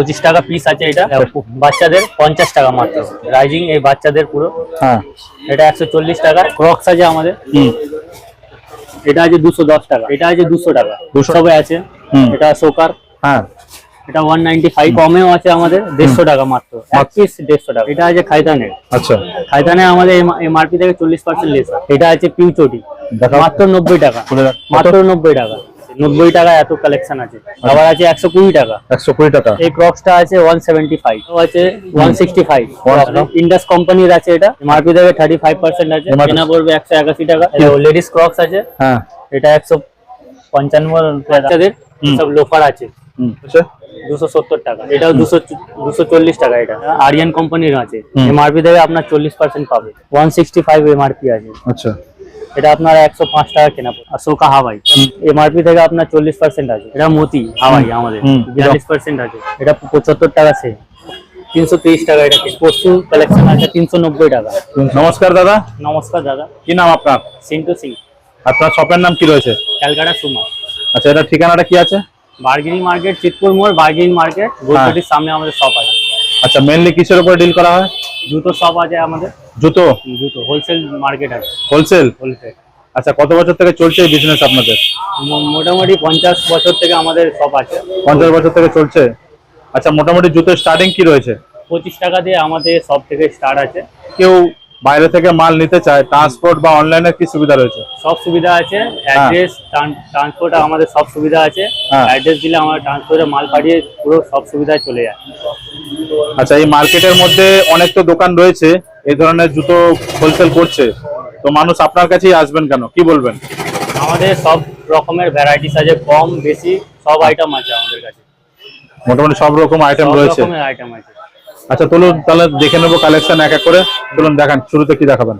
পঁচিশ টাকা পিস আছে এটা। বাচ্চাদের পঞ্চাশ টাকা মাত্র। রাইজিং এই বাচ্চাদের পুরো। হ্যাঁ। এটা একশো চল্লিশ টাকা। ক্রক্স আছে আমাদের। হুম। এটা আছে দুশো দশ টাকা। এটা আছে দুশো টাকা। 200 সবে আছে। এটা সোকার হ্যাঁ। এটা ওয়ান নাইনটি ফাইভ কমেও আছে আমাদের। দেড়শো টাকা মাত্র। এক পিস দেড়শো টাকা। এটা আছে খাইতানের আচ্ছা। খাইতানে আমাদের এমআরপি থেকে চল্লিশ পার্সেন্ট লেস। এটা আছে পিউচটি। মাত্র নব্বই টাকা। মাত্র নব্বই টাকা। নব্বই টাকা এত কালেকশন আছে। আবার আছে একশো কুড়ি টাকা। একশো কুড়ি টাকা। এই ক্রক্সটা আছে ওয়ান সেভেন্টি ফাইভ আছে ওয়ান সিক্সটি ফাইভ ইন্ডাস কোম্পানির আছে এটা। এমআরপি থেকে থার্টি ফাইভ পার্সেন্ট আছে কেনা পড়বে একশো একাশি টাকা। লেডিস ক্রক্স আছে। হ্যাঁ। এটা একশো পঞ্চান্ন বাচ্চাদের। সব লোফার আছে। আচ্ছা। দুশো সত্তর টাকা। এটাও দুশো দুশো চল্লিশ টাকা এটা। আরিয়ান কোম্পানির আছে। এমআরপি থেকে আপনার চল্লিশ পার্সেন্ট পাবে। ওয়ান সিক্সটি ফাইভ এমআরপি আছে। আচ্ছা। এটা আপনার একশো পাঁচ টাকা কেনা অশোকা হাওয়াই। এমআরপি থেকে আপনার চল্লিশ পার্সেন্ট আছে। এটা মতি হাওয়াই আমাদের। বিয়াল্লিশ পার্সেন্ট আছে। এটা পঁচাত্তর টাকা সে তিনশো টাকা এটা পশু কালেকশন আছে তিনশো নব্বই টাকা। নমস্কার দাদা। নমস্কার দাদা। কি নাম আপনার? সিন্টু সিং। আপনার শপের নাম কি রয়েছে? ক্যালকাটা সুমা। আচ্ছা এটা ঠিকানাটা কি আছে? বার্গেনিং মার্কেট চিতপুর মোড় বার্গেনিং মার্কেট গোলপটির সামনে আমাদের শপ আছে। আচ্ছা মেনলি কিসের উপরে ডিল করা হয়? জুতো শপ আছে আমাদের। জুতো? জুতো। হোলসেল মার্কেট আছে। হোলসেল হোলসেল আচ্ছা কত বছর থেকে চলছে এই বিজনেস আপনাদের? মোটামুটি পঞ্চাশ বছর থেকে আমাদের শপ আছে। পঞ্চাশ বছর থেকে চলছে। আচ্ছা মোটামুটি জুতোর স্টার্টিং কি রয়েছে? পঁচিশ টাকা দিয়ে আমাদের সব থেকে স্টার্ট আছে। কেউ বাইরে থেকে মাল নিতে চায় ট্রান্সপোর্ট বা অনলাইনে কি সুবিধা রয়েছে? সব সুবিধা আছে অ্যাড্রেস ট্রান্সপোর্ট আমাদের সব সুবিধা আছে। অ্যাড্রেস দিলে আমরা ট্রান্সপোর্টে মাল পাঠিয়ে পুরো সব সুবিধায় চলে যায় আচ্ছা এই মার্কেটের মধ্যে অনেক তো দোকান রয়েছে এই ধরনের জুতো হোলসেল করছে। তো মানুষ আপনার কাছেই আসবেন কেন? কি বলবেন? আমাদের সব রকমের ভ্যারাইটিস আছে কম বেশি সব আইটেম আছে আমাদের কাছে। মোটামুটি সব রকম আইটেম রয়েছে। আইটেম আছে। আচ্ছা চলুন তাহলে দেখে নেব কালেকশন এক এক করে। চলুন দেখান শুরুতে কি দেখাবেন?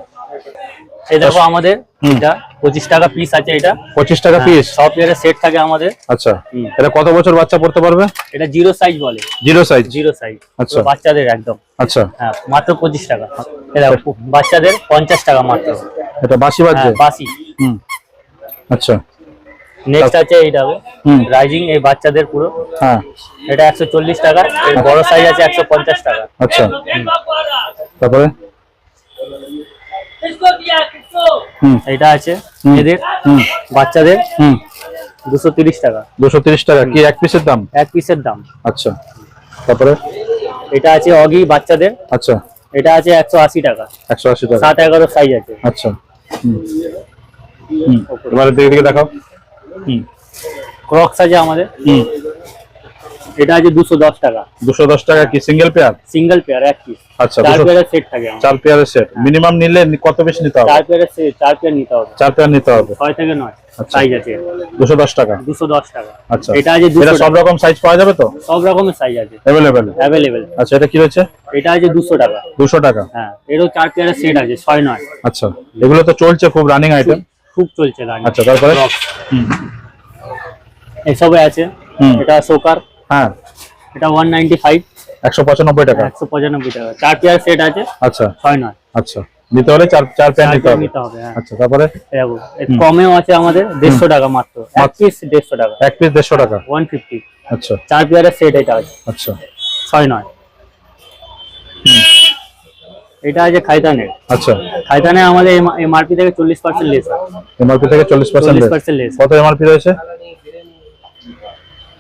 এই দেখো আমাদের এটা টাকা পিস আছে এটা। পঁচিশ টাকা পিস সব ইয়ারের সেট থাকে আমাদের। আচ্ছা। এটা কত বছর বাচ্চা পড়তে পারবে? এটা জিরো সাইজ বলে। জিরো সাইজ জিরো সাইজ আচ্ছা। বাচ্চাদের একদম। আচ্ছা। হ্যাঁ মাত্র পঁচিশ টাকা। এই দেখো বাচ্চাদের পঞ্চাশ টাকা মাত্র। এটা বাসি বাজছে? হ্যাঁ বাসি হুম। আচ্ছা। নেক্সট আছে এইটা হুম। রাইজিং এই বাচ্চাদের পুরো। হ্যাঁ। এটা একশো চল্লিশ টাকা এর বড় সাইজ আছে একশো পঞ্চাশ টাকা। আচ্ছা। তারপরে? হুম। এটা আছে। এদের হুম। বাচ্চাদের। হুম। দুশো তিরিশ টাকা। দুশো তিরিশ টাকা। কি এক পিসের দাম? এক পিসের দাম। আচ্ছা। তারপরে? এটা আছে অগি বাচ্চাদের। আচ্ছা। এটা আছে একশো আশি টাকা। একশো আশি টাকা। সাত এগারো সাইজ আছে। আচ্ছা। এবারে দিকে দিকে দেখাও। হুম। ক্রক্স আছে আমাদের। হুম। এটা আছে দুশো দশ টাকা। দুশো দশ টাকা কি? সিঙ্গেল পেয়ার সিঙ্গেল পেয়ার এক পিস আচ্ছা চার পেয়ারের সেট থাকে। চার পেয়ারের সেট মিনিমাম নিলে কত বেশি নিতে হবে? চার পেয়ারের set- চার পেয়ার নিতে হবে। চার পেয়ার নিতে হবে। ছয় থেকে নয় আচ্ছা। সাইজ আছে। দুশো দশ টাকা। দুশো দশ টাকা। আচ্ছা। এটা আছে এটা সব রকম সাইজ পাওয়া যাবে তো? সব রকমের সাইজ আছে। অ্যাভেলেবেল অ্যাভেলেবেল আচ্ছা এটা কি রয়েছে? এটা আছে দুশো টাকা। দুশো টাকা। হ্যাঁ এরও চার পেয়ারের সেট আছে ছয় নয়। আচ্ছা। এগুলো তো চলছে খুব রানিং আইটেম খুব চলছে রানি আচ্ছা তারপরে? এসবে আছে। এটা সোকার হ্যাঁ। এটা ওয়ান নাইনটি ফাইভ একশো পঁচানব্বই টাকা। একশো পঁচানব্বই টাকা। চার পেয়ার সেট আছে। আচ্ছা। ছয় নয়। আচ্ছা। নিতে হলে চার চার পেয়ার নিতে হবে। হ্যাঁ। আচ্ছা তারপরে? কমেও আছে আমাদের দেড়শো টাকা মাত্র। এক পিস দেড়শো টাকা। এক পিস দেড়শো টাকা। ওয়ান ফিফটি আচ্ছা। চার পেয়ারের সেট এটা আছে। আচ্ছা। ছয় নয়। এটা আছে খাইতানের। আচ্ছা। খাইতানে আমাদের এমআরপি থেকে চল্লিশ পার্সেন্ট লেস এমআরপি থেকে চল্লিশ পার্সেন্ট চল্লিশ পার্সেন্ট লেস। কত এমআরপি রয়েছে?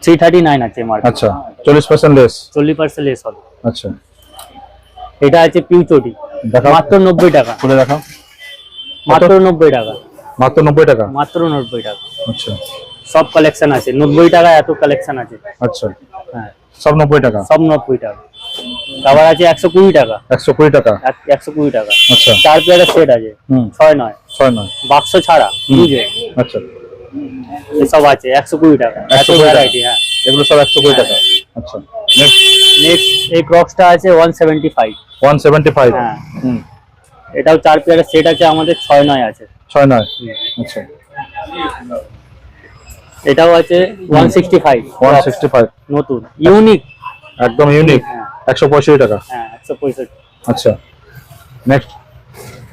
থ্রি থার্টি নাইন আছে এমআরপি। আচ্ছা চল্লিশ পার্সেন্ট লেস। চল্লিশ পার্সেন্ট লেস হবে। আচ্ছা। এটা আছে পিউচটি মাত্র নব্বই টাকা। খুলে দেখাও। মাত্র নব্বই টাকা। মাত্র নব্বই টাকা? মাত্র নব্বই টাকা। আচ্ছা। সব কালেকশন আছে। নব্বই টাকা এত কালেকশন আছে। আচ্ছা। হ্যাঁ। সব নব্বই টাকা? সব নব্বই টাকা। তারপর আছে একশো কুড়ি টাকা। একশো কুড়ি টাকা? এক- একশো কুড়ি টাকা। আচ্ছা। চার পেয়ারের সেট আছে। ছয় নয়। ছয় নয়। বাক্স ছাড়া বুঝে আচ্ছা। এসব আছে একশো কুড়ি টাকা। 120 একশো টাকা। ভ্যারাইটি হ্যাঁ। এগুলো সব একশো কুড়ি টাকা। আচ্ছা। নেক্সট এই ক্রক্সটা আছে one seventy five one seventy five হ্যাঁ। হুম। এটাও চার পেয়ারের সেট আছে আমাদের ছয় নয় আছে। ছয় নয়। আচ্ছা। এটাও আছে one sixty five one sixty five নতুন। ইউনিক একদম ইউনিক হ্যাঁ। একশো পঁয়ষট্টি টাকা। হ্যাঁ একশো পঁয়ষট্টি। আচ্ছা। নেক্সট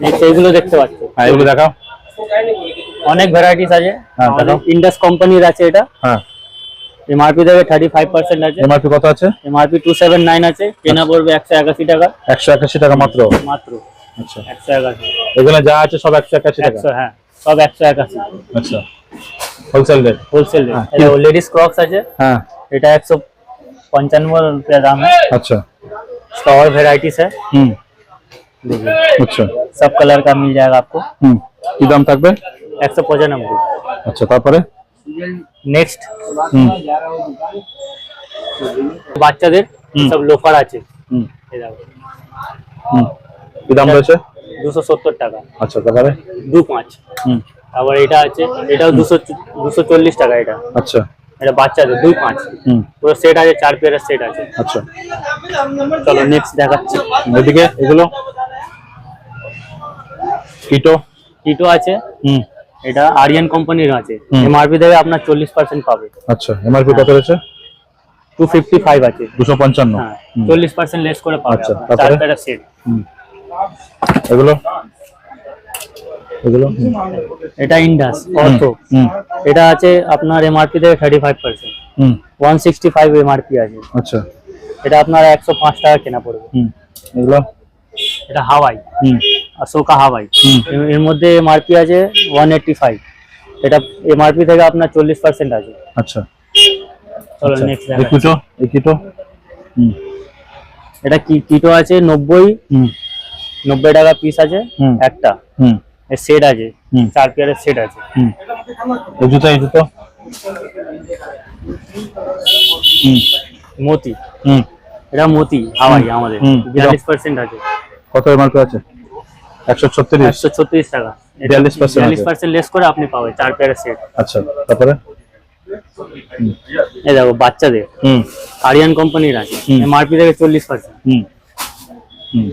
নেক্সট এইগুলো দেখতে পাচ্ছ। হ্যাঁ এগুলো দেখাও। অনেক ভ্যারাইটিস আছে। হ্যাঁ, দেখাও। ইন্ডাস কোম্পানির আছে এটা। হ্যাঁ। এমআরপি ফাইভ পার্সেন্ট আছে। এমআরপি কত আছে? এমআরপি টু সেভেন নাইন আছে। কেনা পড়বে একশো একাশি টাকা। একশো একাশি টাকা মাত্র? মাত্র। আচ্ছা। একশো একাশি। এখানে যা আছে সব একশো একাশি টাকা? একশো হ্যাঁ সব একশো একাশি। আচ্ছা। হোলসেল রেট হোলসেল হ্যাঁ। লেডিস ক্রক্স আছে। হ্যাঁ। এটা একশো पंचानवे रुपया दाम है अच्छा इसका और वेराइटीज है হুম देखिए আচ্ছা सब कलर का मिल जाएगा आपको হুম কি দাম থাকবে एक सौ पचानबे আচ্ছা তারপরে নেক্সট হুম বাচ্চাদের হুম। সব লোফার আছে হুম এই দেখো হুম কি দাম রয়েছে দুশো সত্তর টাকা আচ্ছা তারপরে দু পাঁচ হুম আবার এটা আছে এটাও দুশো দুশো চল্লিশ টাকা এটা আচ্ছা এটা বাচ্চাদের দুই পাঁচ। পুরো সেট আছে চার পেয়ারের সেট আছে। আচ্ছা। চলো নেক্সট দেখাচ্ছি। এদিকে এগুলো? কিটো কিটো আছে। হুম। এটা আরিয়ান কোম্পানির আছে। এমআরপি দেবে আপনার চল্লিশ পার্সেন্ট পাবে। আচ্ছা এমআরপি কত রয়েছে? টু ফিফটি ফাইভ আছে। দুশো পঞ্চান্ন। হ্যাঁ। চল্লিশ পার্সেন্ট লেস করে পাবে আচ্ছা, চার পেয়ারের সেট হুম। এগুলো? এগুলো? এটা ইন্ডাস অর্থ হুম। এটা আছে আপনার এমআরপি থেকে thirty five percent hmm one sixty five MRP আছে। আচ্ছা। এটা আপনার একশো পাঁচ টাকা কেনা পড়বে। এগুলো? এটা হাওয়াই। হুম। অশোকা হাওয়াই। হুম। এর- মধ্যে এমআরপি আছে ওয়ান এইটটি ফাইভ এটা এমআরপি থেকে আপনার চল্লিশ পার্সেন্ট আছে। আচ্ছা। চলো আচ্ছা। নেক্সট কিটো এটা কি কিটো আছে নব্বই। হুম। নব্বই টাকা পিস আছে। হুম। একটা। হুম। সেট আছে। চার পেয়ারের সেট আছে। জুতো এই জুতো? মতি। এটা মতি হাওয়াই আমাদের। বিয়াল্লিশ পার্সেন্ট আছে। কত এমআরপি আছে? একশো ছত্রিশ? একশো ছত্রিশ টাকা। 42% বিয়াল্লিশ আছে। পার্সেন্ট লেস করে আপনি পাবেন চার পেয়ারের সেট আচ্ছা তারপরে? এই দেখো বাচ্চাদের। হুম। আরিয়ান কোম্পানির আছে। এমআরপি থেকে চল্লিশ পার্সেন্ট হুম। হুম।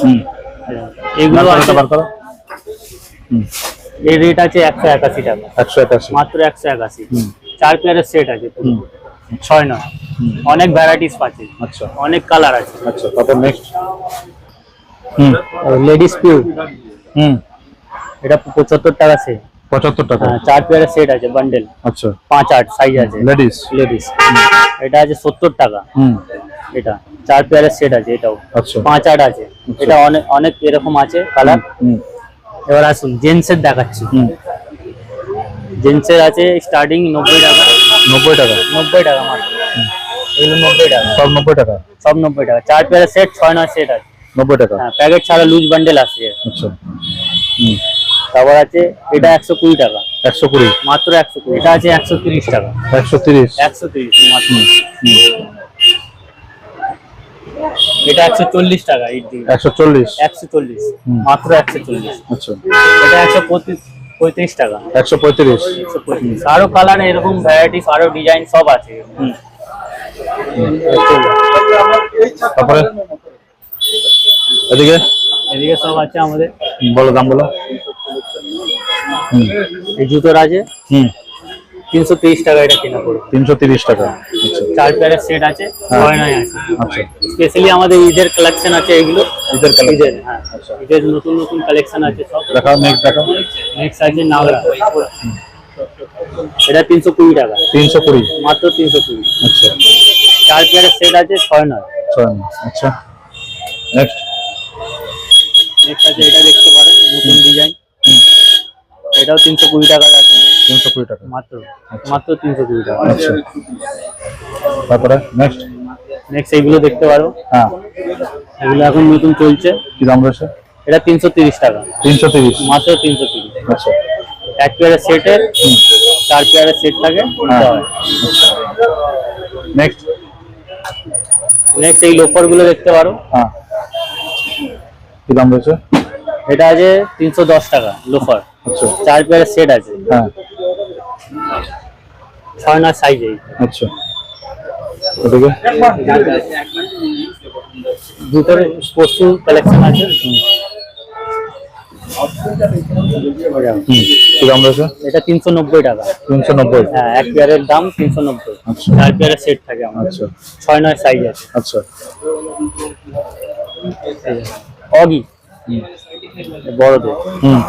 হুম। এগুলো বার করো, আছে এটা বার করো হুম এর রেট আছে একশো একাশি টাকা। একশো একাশি। মাত্র একশো একাশি। চার পেয়ারের সেট আছে ছয় নয়। অনেক ভ্যারাইটিস আছে আচ্ছা। অনেক কালার আছে। আচ্ছা তারপর নেক্সট হুম। লেডিস পিউ হুম। এটা পঁচাত্তর টাকা সেট পঁচাত্তর টাকা। চার পেয়ারের সেট আছে বান্ডেল আচ্ছা। পাঁচ আট সাইজ আছে। লেডিস লেডিস এটা আছে সত্তর টাকা। হুম। এটা চার পেয়ারের সেট আছে এটাও। আচ্ছা। পাঁচ আট আছে। এটা অনেক অনেক এরকম আছে কালার হুম। এবার আসুন জেন্টসের দেখাচ্ছি। জেন্টসের আছে স্টার্টিং নব্বই টাকা। নব্বই টাকা? নব্বই টাকা মাত্র। এগুলো নব্বই টাকা। সব নব্বই টাকা? সব নব্বই টাকা। চার পেয়ারের সেট ছয় নয় সেট আছে। নব্বই টাকা? হ্যাঁ প্যাকেট ছাড়া লুজ বান্ডেল আছে আচ্ছা। তারপর আছে এটা একশো কুড়ি টাকা। একশো কুড়ি? মাত্র একশো কুড়ি। এটা আছে একশো তিরিশ টাকা। একশো তিরিশ? একশো তিরিশ মাত্র। এটা একশো চল্লিশ টাকা এই দিকে একশো চল্লিশ? একশো চল্লিশ। হুম। মাত্র একশো চল্লিশ। আচ্ছা। এটা একশো পঁয়ত্রিশ টাকা। একশো পঁয়ত্রিশ? একশো পঁয়ত্রিশ। আরও কালার এরকম ভ্যারাইটিস আরও ডিজাইন সব আছে। হুম। তারপরে? এদিকে? এদিকে সব আছে আমাদের। বলো দাম বলো। এই জুতোর আছে। হুম। তিনশো তিরিশ টাকা এটা কেনা পড়বে। তিনশো তিরিশ টাকা। আচ্ছা। চার পেয়ারের সেট আছে হ্যাঁ। ছয় নয় আছে। আচ্ছা। স্পেশালি আমাদের ঈদের কালেকশন আছে এগুলো। ঈদের? ঈদের হ্যাঁ। আচ্ছা। ঈদের নতুন নতুন কালেকশন আছে সব। দেখাও নেক্সট দেখাও। নেক্সট আছে নাগরা এটা তিনশো কুড়ি টাকা। তিনশো কুড়ি। মাত্র তিনশো কুড়ি। আচ্ছা। চার পেয়ারের সেট আছে ছয় নয়। ছয় আচ্ছা। নেক্সট নেক্সট আছে এটা দেখতে পারেন নতুন ডিজাইন হুম। এটাও তিনশো কুড়ি টাকা আছে। তিনশো কুড়ি টাকা। মাত্র মাত্র তিনশো কুড়ি টাকা। আচ্ছা। তারপরে নেক্সট নেক্সট এইগুলো দেখতে পারো। হ্যাঁ। এগুলো এখন নতুন চলছে। কি দাম রয়েছে? এটা তিনশো তিরিশ টাকা। তিনশো তিরিশ। মাত্র তিনশো তিরিশ। আচ্ছা। এক পেয়ারের সেটের চার পেয়ারের সেট থাকে হ্যাঁ। নেক্সট নেক্সট এই লোফারগুলো দেখতে পারো। হ্যাঁ। কি দাম রয়েছে? এটা আছে তিনশো দশ টাকা লোফার আচ্ছা। চার পেয়ারের সেট আছে। হ্যাঁ। ছয় না সাইজ আচ্ছা। ওদিকে? দুটোর স্পোর্টস কালেকশন আছে। কি দাম রয়েছে? এটা তিনশো নব্বই টাকা। তিনশো নব্বই? হ্যাঁ এক পেয়ারের দাম তিনশো নব্বই। আচ্ছা। চার পেয়ারের সেট থাকে আমাদের। আচ্ছা। ছয় নয় সাইজ আছে। আচ্ছা। অগি। বড়দের। হুম।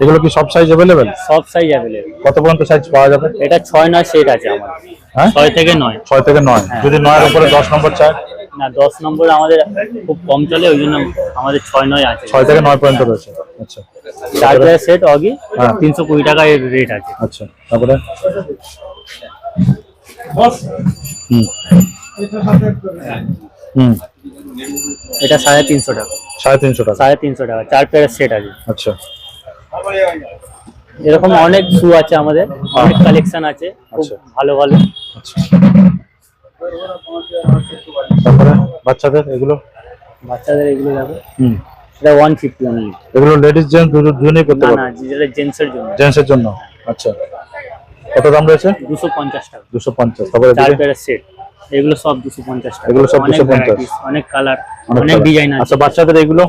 এগুলো কি সব সাইজ অ্যাভেলেবেল সব সাইজ অ্যাভেলেবেল কত পর্যন্ত সাইজ পাওয়া যাবে? এটা ছয় নয় সেট আছে আমার। হ্যাঁ? ছয় থেকে নয়। ছয় থেকে নয়। হ্যাঁ। যদি নয়ের উপরে দশ নম্বর চায়? না দশ নম্বর আমাদের খুব কম চলে ওই জন্য আমাদের ছয় নয় আছে। ছয় থেকে নয় পর্যন্ত রয়েছে। আচ্ছা। চার প্লেয়ার সেট অগি হ্যাঁ। তিনশো কুড়ি টাকা এর রেট আছে। আচ্ছা তারপরে? হুম। হুম। এটা সাড়ে তিনশো টাকা। সাড়ে তিনশো টাকা। সাড়ে তিনশো টাকা চার প্লেয়ার সেট আছে। আচ্ছা। এরকম অনেক শু আছে আমাদের অনেক কালেকশন আছে খুব আচ্ছা। ভালো ভালো। আচ্ছা। তারপরে বাচ্চাদের এগুলো? বাচ্চাদের এগুলো দেখো। হুম। এটা অনলি এগুলো লেডিস জেন্টস দুজনেই করতে পারবে না যেটা জন্য। জন্য? আচ্ছা। কত দাম রয়েছে? দুশো পঞ্চাশ টাকা। তারপরে চার? সেট এগুলো সব টাকা। এগুলো সব অনেক 250 অনেক কালার অনেক। ডিজাইন আচ্ছা আছে। বাচ্চাদের এগুলো?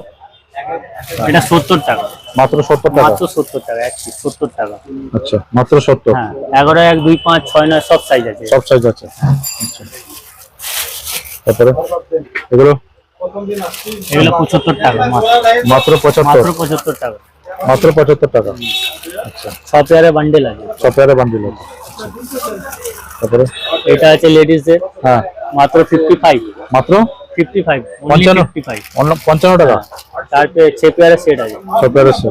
এটা সত্তর টাকা। মাত্র সত্তর টাকা? মাত্র সত্তর টাকা এক পিস সত্তর টাকা। আচ্ছা মাত্র সত্তর? হ্যাঁ এগারো এক দুই পাঁচ ছয় নয় সব সাইজ আছে। সব সাইজ আছে। আচ্ছা। তারপরে? এগুলো? এগুলো পঁচাত্তর টাকা মাত্র। পঁচাত্তর? মাত্র পঁচাত্তর টাকা। মাত্র পঁচাত্তর টাকা? আচ্ছা। ছ পেয়ারে বান্ডেল আছে। ছ পেয়ারে বান্ডিল আছে। আচ্ছা। তারপরে? এটা আছে লেডিসদের হ্যাঁ। মাত্র ফিফটি ফাইভ মাত্র? ফিফটি ফাইভ পঞ্চান্ন? ফিফটি ফাইভ পঞ্চান্ন টাকা? চার পেয়ার ছ সেট আছে। ছ পেয়ারে সে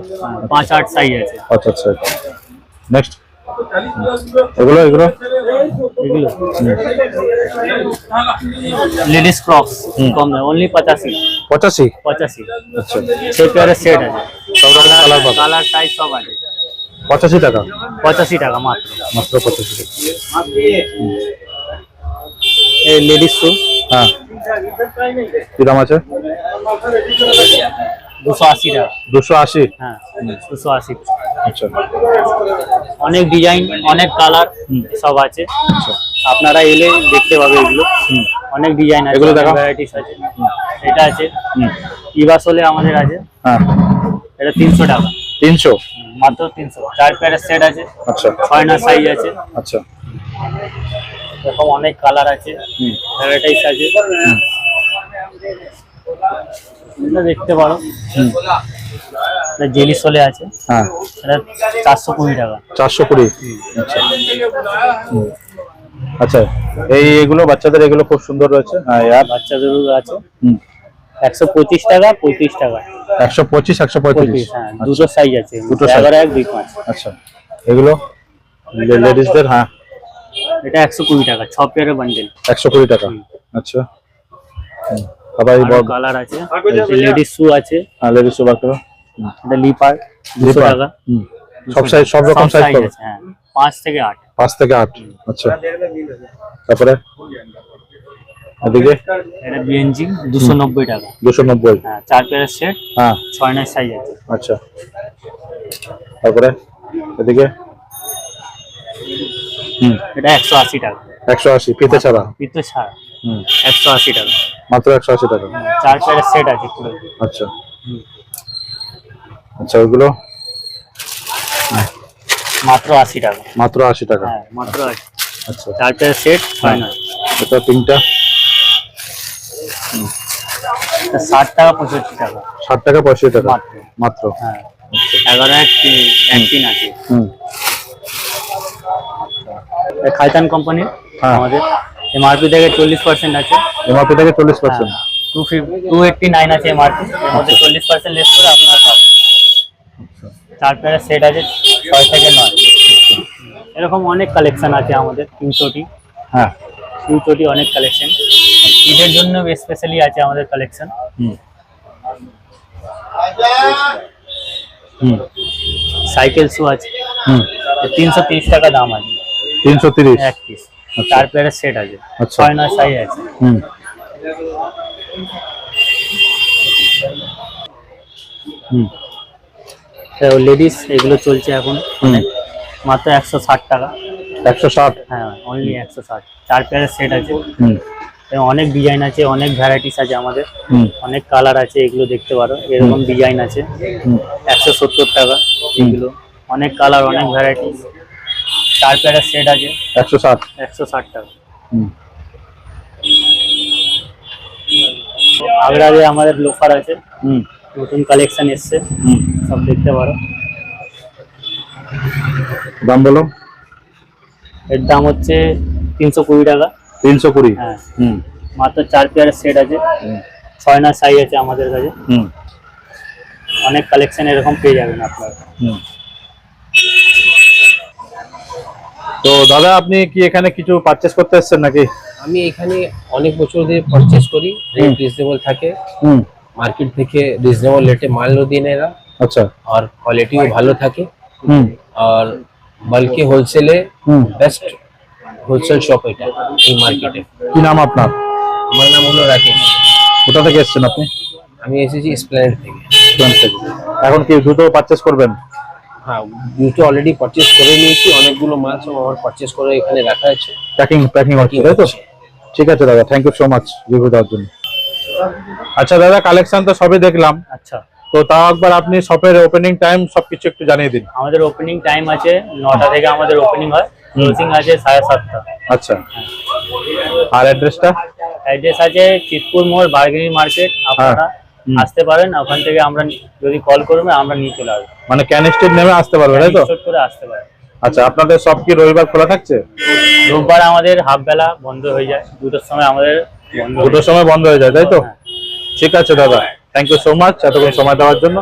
পাঁচ আট সাইজ আছে। আচ্ছা আচ্ছা নেক্সট এগুলো এগুলো? এগুলো। লেডিস ক্রক্স কম দাম। অনলি পঁচাশি। পঁচাশি? পঁচাশি। আচ্ছা। ছ পেয়ারে সেট আছে। সব রকম কালার পাবে। কালার সাইজ সব আছে। পঁচাশি টাকা? পঁচাশি টাকা মাত্র। মাত্র পঁচাশি টাকা। এই লেডিস শু হ্যাঁ। কি দাম আছে? দুশো আশি টাকা দুশো আশি? হ্যাঁ দুশো আশি। আচ্ছা। অনেক ডিজাইন অনেক কালার সব আছে। আপনারা এলে দেখতে পাবে এগুলো। অনেক ডিজাইন আছে এগুলো দেখাও। ভ্যারাইটিস আছে। এটা আছে। হুম। ইভাসোলে আমাদের আছে। হ্যাঁ। এটা তিনশো টাকা। তিনশো? মাত্র তিনশো। চার প্যারের সেট আছে। আচ্ছা। ছয় না সাইজ আছে। আচ্ছা। এরকম অনেক কালার আছে। ভ্যারাইটিস আছে। এটা দেখতে পারো। জেলি সোলে আছে। হ্যাঁ। এটা চারশো কুড়ি টাকা। চারশো কুড়ি? আচ্ছা। আচ্ছা এই এগুলো বাচ্চাদের এগুলো খুব সুন্দর রয়েছে? হ্যাঁ ইয়ার বাচ্চাদেরও আছে। একশো পঁচিশ টাকা পঁয়ত্রিশ টাকা। একশো পঁচিশ একশো পঁয়ত্রিশ? হ্যাঁ দুটো সাইজ আছে। দুটো। এগারো এক দুই পাঁচ। আচ্ছা। এগুলো? লেডিসদের হ্যাঁ। এটা একশো কুড়ি টাকা ছ পেয়ারের বান্ডেল একশো কুড়ি টাকা। আচ্ছা। আবার এই বড় কালার আছে। লেডিস শু আছে। হ্যাঁ লেডিস সুবার করো এটা লিপার দুশো টাকা। সব সাইজ সব রকম সাইজ পাবে। আছে হ্যাঁ পাঁচ থেকে আট। পাঁচ থেকে আট আচ্ছা। তারপরে? এদিকে? এটা বিএনজি দুশো নব্বই টাকা। দুশো নব্বই। হ্যাঁ চার পেয়ারের সেট হ্যাঁ। ছয় নয় সাইজ আছে। আচ্ছা। তারপরে? এদিকে? হুম এটা একশো আশি টাকা। একশো আশি ফিতে ছাড়া? পিতো ছাড়। হুম। একশো আশি টাকা। মাত্র একশো আশি টাকা? চার পেয়ারের সেট আছে পুরো আচ্ছা। আচ্ছা ওইগুলো মাত্র আশি টাকা। মাত্র আশি টাকা? হ্যাঁ মাত্র আশি। আচ্ছা। চার পেয়ারের সেট নয় এটা তিনটা? এটা ষাট টাকা পঁয়ষট্টি টাকা। ষাট টাকা পঁয়ষট্টি টাকা? মাত্র। মাত্র? হ্যাঁ। এগারো এক তিন- আছে। হুম। খাইতান হ্যাঁ। আমাদের। এমআরপি থেকে চল্লিশ পার্সেন্ট আছে। এমআরপি থেকে চল্লিশ percent to fifty to eighty nine আছে এমআরপি এর মধ্যে চল্লিশ পার্সেন্ট লেস করে আপনারা পাবেন। চার পেয়ারের সেট আছে ছয় থেকে নয়। এরকম অনেক কালেকশন আছে আমাদের তিনশোটি হ্যাঁ। তিনশোটি অনেক কালেকশন ঈদের জন্য স্পেশালি আছে আমাদের কালেকশন হুম। হুম। সাইকেল শু আছে। হুম। তিনশো তিরিশ টাকা দাম আছে। তিনশো তিরিশ। এক পিস চার পেয়ারের সেট আছে। আচ্ছা। ছয় নয় সাইজ আছে। হুম। হুম। লেডিস এগুলো চলছে এখন। মাত্র একশো ষাট টাকা। একশো ষাট? হ্যাঁ অনলি একশো ষাট। চার পেয়ারের সেট আছে। অনেক ডিজাইন আছে অনেক ভ্যারাইটিস আছে আমাদের। অনেক কালার আছে এগুলো দেখতে পারো। এরকম ডিজাইন আছে। একশো সত্তর টাকা এগুলো। অনেক কালার অনেক ভ্যারাইটিস চার পেয়ারের সেট আছে। একশো ষাট। একশো ষাট টাকা আগ্রাতে আমাদের লোফার আছে হুম। নতুন কালেকশন এসছে। হুম। সব দেখতে পারো। দাম বলো। এর দাম হচ্ছে তিনশো কুড়ি টাকা। তিনশো কুড়ি। হ্যাঁ। হুম। মাত্র চার পেয়ারের সেট আছে। ছয় না সাইজ আছে আমাদের কাছে। হুম। অনেক কালেকশন এরকম পেয়ে যাবেন আপনারা হুম। তো দাদা আপনি কি এখানে কিছু পারচেস করতে এসেছেন নাকি? আমি এখানে অনেক বছর ধরে পারচেস করি রেট রিজনেবল থাকে। হুম। মার্কেট থেকে রিজনেবল রেটে মালও দিন এরা। আচ্ছা। আর কোয়ালিটিও ভালো থাকে। হুম। আর বাল্কে হোলসেলে হুম। বেস্ট হোলসেল শপ এটা এই মার্কেটে কি নাম আপনার? আমার নাম হলো রাকেশ। কোথা থেকে এসেছেন আপনি? আমি এসেছি স্প্ল্যানেড থেকে। এখন কি জুতো পারচেস করবেন? হ্যাঁ দুটো অলরেডি পারচেস করে নিয়েছি অনেকগুলো মাল সব আমার পারচেস করে এখানে রাখা আছে। প্যাকিং প্যাকিং হচ্ছে তাই তো? ঠিক আছে দাদা thank you so much review দেওয়ার জন্য। আচ্ছা দাদা কালেকশন তো সবই দেখলাম। আচ্ছা। তো তাও একবার আপনি শপের ওপেনিং টাইম সবকিছু একটু জানিয়ে দিন। আমাদের ওপেনিং টাইম আছে নটা থেকে আমাদের ওপেনিং হয় ক্লোজিং আছে সাড়ে সাতটা। আচ্ছা। আর অ্যাড্রেসটা অ্যাড্রেস আছে চিতপুর মোড় বার্গেনি মার্কেট আপনারা হুম। আসতে পারেন ওখান থেকে আমরা যদি কল করবে আমরা নিয়ে চলে আসব। মানে ক্যান স্ট্রিট নেমে আসতে পারবে তাই তো? করে আসতে পারেন। আচ্ছা আপনাদের সব কি রবিবার খোলা থাকছে? রোববার আমাদের হাফ বেলা বন্ধ হয়ে যায় দুটোর সময় আমাদের দুটোর সময় বন্ধ হয়ে যায় তাই তো? হ্যাঁ। ঠিক আছে দাদা থ্যাংক ইউ সো মাচ এতক্ষণ সময় দেওয়ার জন্য।